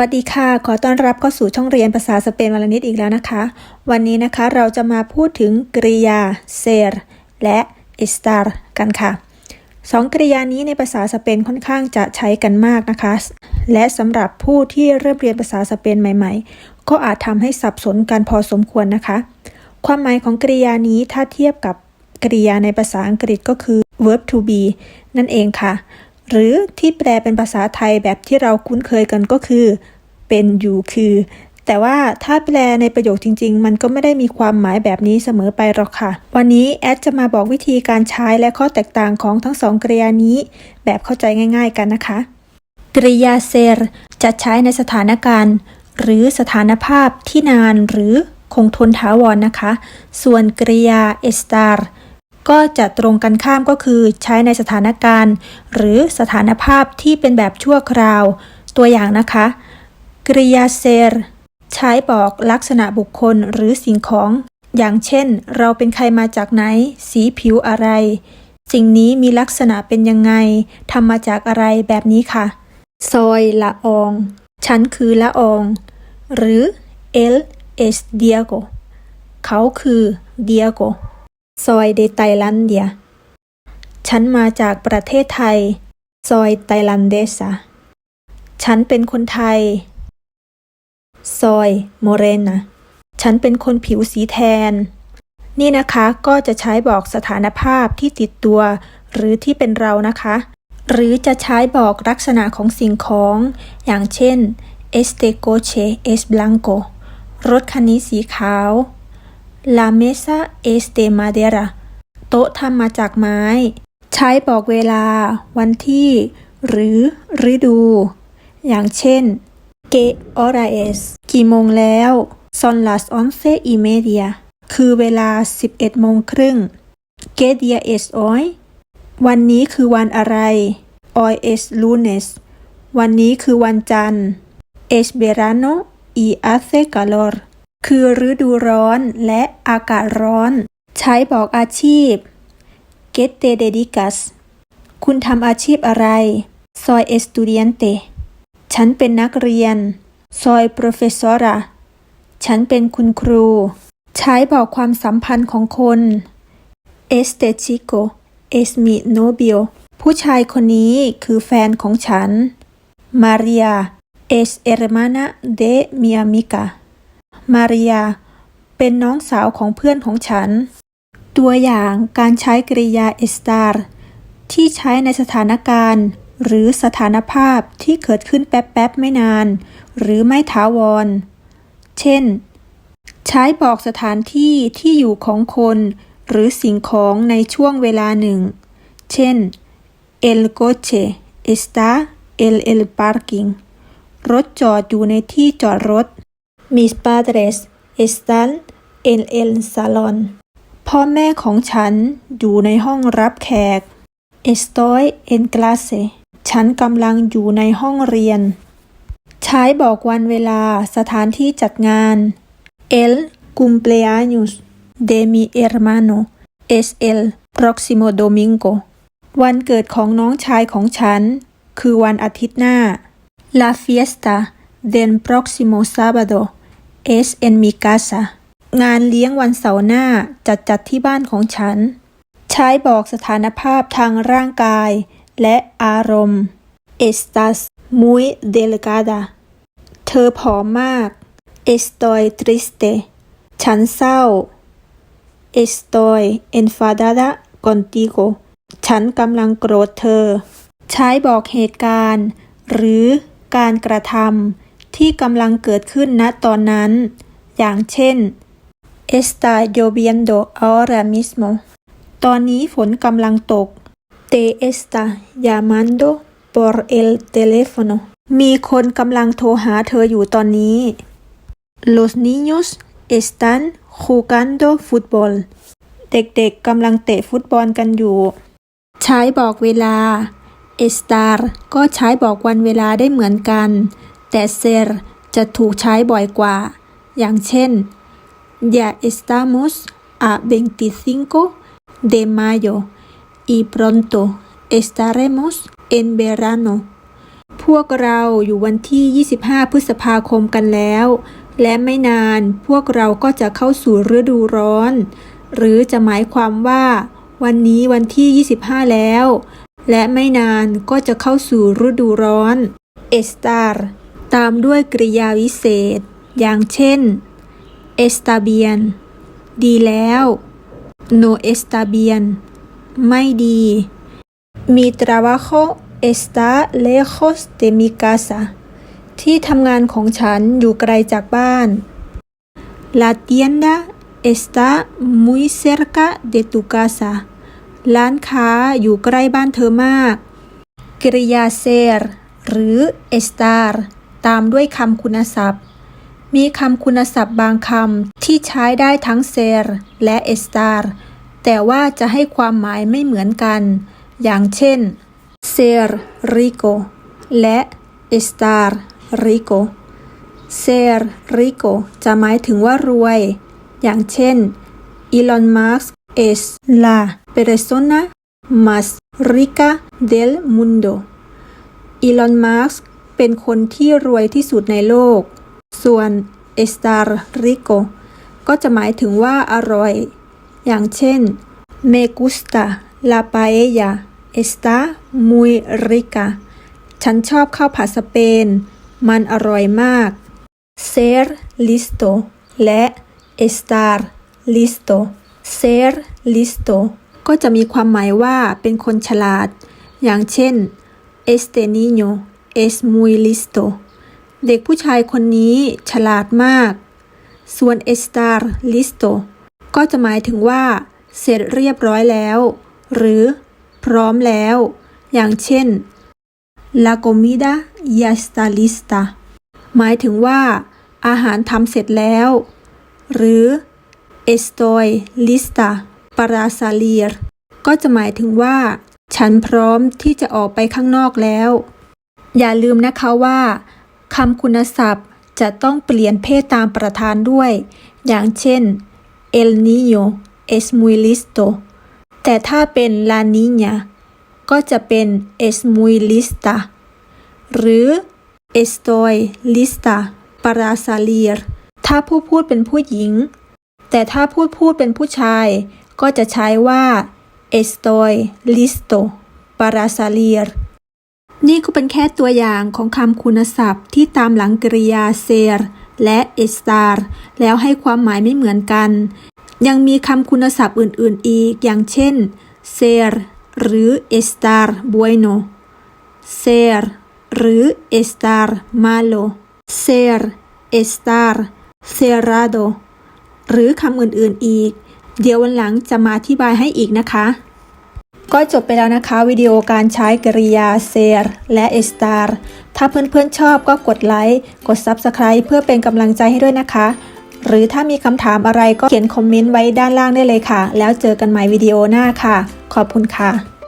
วัสดีค่ะ ขอต้อนรับเข้าสู่ช่องเรียนภาษาสเปนวันละนิดอีกแล้วนะคะ วันนี้นะคะเราจะมาพูดถึงกริยา ser และ estar กันค่ะสองกริยานี้ในภาษาสเปนค่อนข้างจะใช้กันมากนะคะ และสำหรับผู้ที่เริ่มเรียนภาษาสเปนใหม่ๆ ก็อาจทำให้สับสนกันพอสมควรนะคะ ความหมายของกริยานี้ถ้าเทียบกับกริยาในภาษาอังกฤษก็คือ verb to be นั่นเองค่ะ หรือที่แปลเป็นภาษาไทยแบบที่เราคุ้นเคยกันก็คือ เป็นอยู่คือ แต่ว่าถ้าแปลในประโยคจริง ๆ มันก็ไม่ได้มีความหมายแบบนี้เสมอไปหรอกค่ะ วันนี้แอดจะมาบอกวิธีการใช้และข้อแตกต่างของทั้งสองกริยานี้ แบบเข้าใจง่าย ๆ กันนะคะ กริยาเซรจะใช้ในสถานการณ์ หรือสถานภาพที่นานหรือคงทนถาวรนนะคะ ส่วนกริยาเอสตาร์ ก็จะตรงกันข้ามก็คือใช้ในสถานการณ์ หรือสถานภาพที่เป็นแบบชั่วคราว ตัวอย่างนะคะกริยาเซรใช้บอกลักษณะบุคคลหรือสิ่งของ อย่างเช่น เราเป็นใครมาจากไหน สีผิวอะไร สิ่งนี้มีลักษณะเป็นยังไงทำมาจากอะไรแบบนี้ค่ะ ซอยละออง ฉันคือละออง หรือ él es Diego เขาคือ Diego ซอยเดไตลันเดีย ฉันมาจากประเทศไทย ซอยไตลันเดซาฉันเป็นคนไทย ซอยโมเรนาฉันเป็นคนผิวสีแทน นี่นะคะก็จะใช้บอกสถานภาพที่ติดตัว หรือที่เป็นเรานะคะ หรือจะใช้บอกลักษณะของสิ่งของ อย่างเช่น este coche es blanco รถคันนี้สีขาว La mesa es de madera โต๊ะทำมาจากไม้ ใช้บอกเวลา วันที่ หรือฤดู อย่างเช่น Que hora es กี่โมงแล้ว Son las once y media คือเวลา 11โมงครึ่ง Que día es hoy วันนี้คือวันอะไร Hoy es lunes วันนี้คือวันจันทร์ Es verano y hace calor คือฤดูร้อนและอากาศร้อน ใช้บอกอาชีพ Que te dedicas คุณทำอาชีพอะไร Soy estudiante ฉันเป็นนักเรียน Soy profesora ฉันเป็นคุณครู ใช้บอกความสัมพันธ์ของคน Este chico es mi novio ผู้ชายคนนี้คือแฟนของฉัน María es hermana de mi amiga มาริยาเป็นน้องสาวของเพื่อนของฉัน ตัวอย่างการใช้กริยา estar ที่ใช้ในสถานการณ์ หรือสถานภาพที่เกิดขึ้นแป๊บๆไม่นาน หรือไม่ถาวร เช่น ใช้บอกสถานที่ที่อยู่ของคน หรือสิ่งของในช่วงเวลาหนึ่ง เช่น el coche está en el parking รถจอดอยู่ในที่จอดรถ Mis padres están en el salón พ่อแม่ของฉันอยู่ในห้องรับแขก Estoy en clase ฉันกำลังอยู่ในห้องเรียน ใช้บอกวันเวลาสถานที่จัดงาน El cumpleaños de mi hermano es el próximo domingo วันเกิดของน้องชายของฉัน คือวันอาทิตย์หน้า La fiesta del próximo sábado es en mi casa งานเลี้ยงวันเสาร์หน้าจัดจัดที่บ้านของฉัน ใช้บอกสถานภาพทางร่างกายและอารมณ์ Estás muy delgada เธอผอมมาก Estoy triste ฉันเศร้า Estoy enfadada contigo ฉันกำลังโกรธเธอ ใช้บอกเหตุการณ์ หรือการกระทำ ที่กำลังเกิดขึ้นณตอนนั้น อย่างเช่น Está lloviendo ahora mismo ตอนนี้ฝนกำลังตก Te está llamando por el teléfono มีคนกำลังโทรหาเธออยู่ตอนนี้ Los niños están jugando fútbol เด็กๆกำลังเตะฟุตบอลกันอยู่ ใช้บอกเวลา estar ก็ใช้บอกวันเวลาได้เหมือนกัน แต่ ser จะถูกใช้บ่อยกว่า อย่างเช่น ya estamos a 25 de mayo y pronto estaremos en verano พวกเราอยู่วันที่ 25 พฤษภาคมกันแล้ว และไม่นานพวกเราก็จะเข้าสู่ฤดูร้อน หรือจะหมายความว่า วันนี้วันที่ 25 แล้ว และไม่นานก็จะเข้าสู่ฤดูร้อน estar ามด้วยกริยาวิเศษ อย่างเช่น está bien ดีแล้ว no está bien ไม่ดี Mi trabajo está lejos de mi casa ที่ทำงานของฉันอยู่ไกลจากบ้าน La tienda está muy cerca de tu casa ร้านค้าอยู่ใกล้บ้านเธอมาก กริยา ser หรือ estar ตามด้วยคำคุณศัพท์ มีคำคุณศัพท์บางคำที่ใช้ได้ทั้ง ser และ estar แต่ว่าจะให้ความหมายไม่เหมือนกัน อย่างเช่น ser rico และ estar rico ser rico จะหมายถึงว่ารวย อย่างเช่น Elon Musk es la persona más rica del mundo Elon Musk เป็นคนที่รวยที่สุดในโลก ส่วน estar rico ก็จะหมายถึงว่าอร่อย อย่างเช่น me gusta la paella está muy rica ฉันชอบข้าวผัดสเปน มันอร่อยมาก ser listo และ estar listo ser listo ก็จะมีความหมายว่าเป็นคนฉลาด อย่างเช่น este niño es muy listo เด็กผู้ชายคนนี้ฉลาดมาก ส่วน estar listo ก็จะหมายถึงว่า เสร็จเรียบร้อยแล้ว หรือ พร้อมแล้ว อย่างเช่น La comida ya está lista หมายถึงว่า อาหารทำเสร็จแล้ว หรือ estoy lista para salir ก็จะหมายถึงว่า ฉันพร้อมที่จะออกไปข้างนอกแล้ว อย่าลืมนะคะว่าคำคุณศัพท์จะต้องเปลี่ยนเพศตามประธานด้วย อย่างเช่น el niño es muy listo แต่ถ้าเป็น la niña ก็จะเป็น es muy lista หรือ estoy lista para salir ถ้าผู้พูดเป็นผู้หญิง แต่ถ้าพูดพูดเป็นผู้ชาย ก็จะใช้ว่า estoy listo para salir นี่ก็เป็นแค่ตัวอย่างของคำคุณศัพท์ที่ตามหลังกริยา ser และ estar แล้วให้ความหมายไม่เหมือนกัน ยังมีคำคุณศัพท์อื่น ๆ อีก อย่างเช่น ser หรือ estar bueno ser หรือ estar malo ser estar cerrado หรือคำอื่น ๆ อีก เดี๋ยววันหลังจะมาอธิบายให้อีกนะคะ ก็จบไปแล้วนะคะ วิดีโอการใช้กริยา ser และ estar ถ้าเพื่อนๆชอบก็กดไลค์ กด subscribe เพื่อเป็นกำลังใจให้ด้วยนะคะ หรือถ้ามีคำถามอะไรก็เขียนคอมเมนต์ไว้ด้านล่างได้เลยค่ะ แล้วเจอกันใหม่วิดีโอหน้าค่ะ ขอบคุณค่ะ